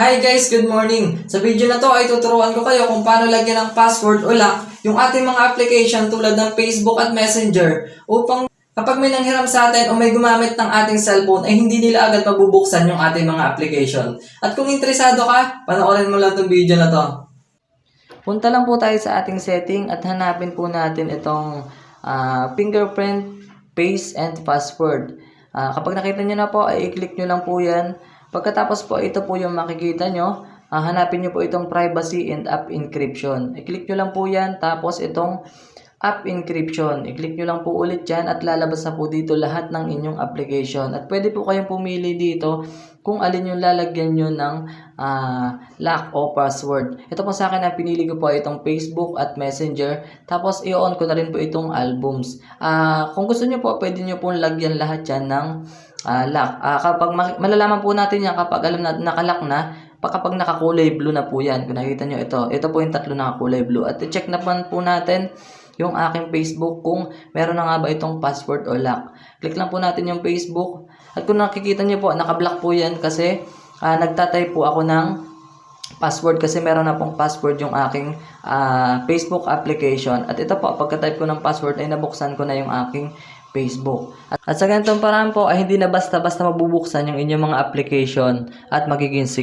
Hi guys, good morning! Sa video na to ay tuturuan ko kayo kung paano lagyan ng password o lock yung ating mga application tulad ng Facebook at Messenger upang kapag may nanghiram sa atin o may gumamit ng ating cellphone ay hindi nila agad mabubuksan yung ating mga application. At kung interesado ka, panoorin mo lang itong video na to. Punta lang po tayo sa ating setting at hanapin po natin itong ah, fingerprint, face, and password. Ah, kapag nakita nyo na po, ay i-click nyo lang po yan. Pagkatapos po, ito po yung makikita nyo. Ah, hanapin nyo po itong privacy and app encryption. I-click nyo lang po yan. Tapos itong app encryption. I-click nyo lang po ulit yan at lalabas na po dito lahat ng inyong application. At pwede po kayong pumili dito kung alin yung lalagyan nyo ng ah, lock o password. Ito po sa akin na pinili ko po itong Facebook at Messenger. Tapos i-on ko na rin po itong albums. Ah, kung gusto nyo po, pwede nyo pong lagyan lahat yan ng ah, lock. Ah, kapag malalaman po natin yan kapag alam na nakalock na, pa kapag nakakulay blue na po yan. Kung nakita nyo ito, ito po yung tatlo nakakulay blue. At i-check na po natin yung aking Facebook kung meron na nga ba itong password o lock. Click lang po natin yung Facebook. At kung nakikita nyo po, nakablock po yan kasi ah, nagtatay po ako ng password kasi meron na pong password yung aking ah, Facebook application. At ito po, pagka-type ko ng password ay nabuksan ko na yung aking Facebook. At, at sa ganitong paraan po ay hindi na basta-basta mabubuksan yung inyong mga application at magiging secure.